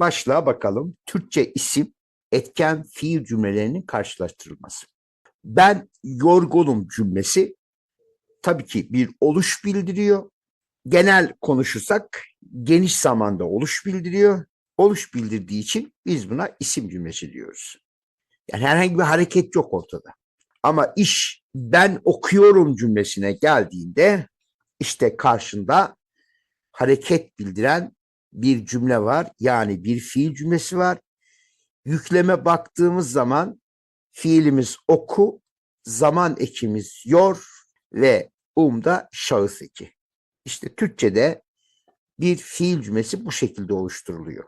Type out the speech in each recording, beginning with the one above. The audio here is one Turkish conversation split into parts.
Başlığa bakalım. Türkçe isim, etken fiil cümlelerinin karşılaştırılması. Ben yorgunum cümlesi tabii ki bir oluş bildiriyor. Genel konuşursak geniş zamanda oluş bildiriyor. Oluş bildirdiği için biz buna isim cümlesi diyoruz. Yani herhangi bir hareket yok ortada. Ama iş ben okuyorum cümlesine geldiğinde işte karşında hareket bildiren bir cümle var. Yani bir fiil cümlesi var. Yükleme baktığımız zaman fiilimiz oku, zaman ekimiz yor ve umda şahıs eki. İşte Türkçe'de bir fiil cümlesi bu şekilde oluşturuluyor.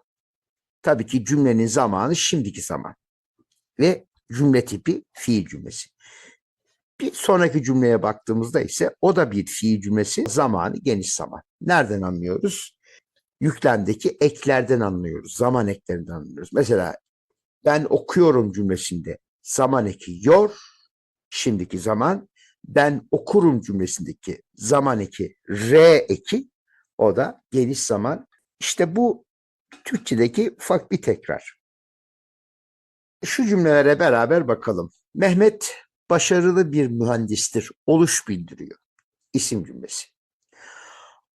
Tabii ki cümlenin zamanı şimdiki zaman ve cümle tipi fiil cümlesi. Bir sonraki cümleye baktığımızda ise o da bir fiil cümlesi zamanı geniş zaman. Nereden anlıyoruz? Yüklemdeki eklerden anlıyoruz. Zaman eklerinden anlıyoruz. Mesela ben okuyorum cümlesinde zaman eki yor, şimdiki zaman. Ben okurum cümlesindeki zaman eki re eki, o da geniş zaman. İşte bu Türkçedeki ufak bir tekrar. Şu cümlelere beraber bakalım. Mehmet başarılı bir mühendistir. Oluş bildiriyor. İsim cümlesi.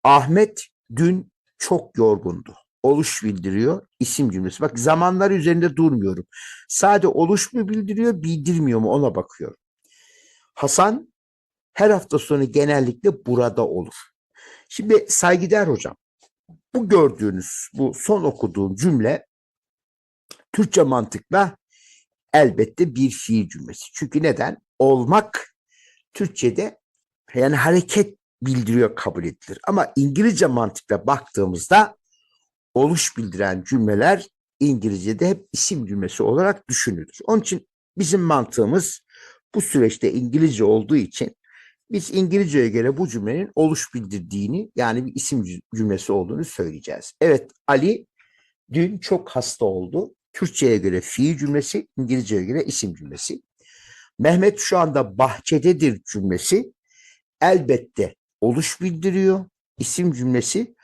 Ahmet dün çok yorgundu. Oluş bildiriyor. isim cümlesi. Bak zamanlar üzerinde durmuyorum. Sade oluş mu bildiriyor, bildirmiyor mu ona bakıyorum. Hasan her hafta sonu genellikle burada olur. Şimdi saygıdeğer hocam, bu gördüğünüz, bu son okuduğum cümle Türkçe mantıkla elbette bir fiil cümlesi. Çünkü neden? Olmak Türkçe'de yani hareket bildiriyor kabul edilir. Ama İngilizce mantıkla baktığımızda oluş bildiren cümleler İngilizce'de hep isim cümlesi olarak düşünülür. Onun için bizim mantığımız bu süreçte İngilizce olduğu için biz İngilizceye göre bu cümlenin oluş bildirdiğini yani bir isim cümlesi olduğunu söyleyeceğiz. Evet Ali dün çok hasta oldu. Türkçe'ye göre fiil cümlesi, İngilizce'ye göre isim cümlesi. Mehmet şu anda bahçededir cümlesi elbette oluş bildiriyor, isim cümlesi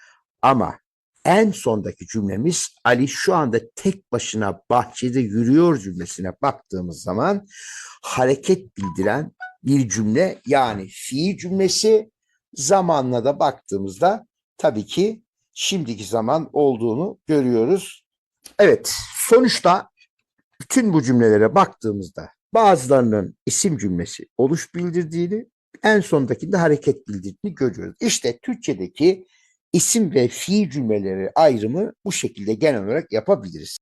ama en sondaki cümlemiz Ali şu anda tek başına bahçede yürüyor cümlesine baktığımız zaman hareket bildiren bir cümle yani fiil cümlesi zamanla da baktığımızda tabii ki şimdiki zaman olduğunu görüyoruz. Evet sonuçta bütün bu cümlelere baktığımızda bazılarının isim cümlesi oluş bildirdiğini en sondakinde hareket bildirdiğini görüyoruz. İşte Türkçedeki isim ve fiil cümleleri ayrımı bu şekilde genel olarak yapabiliriz.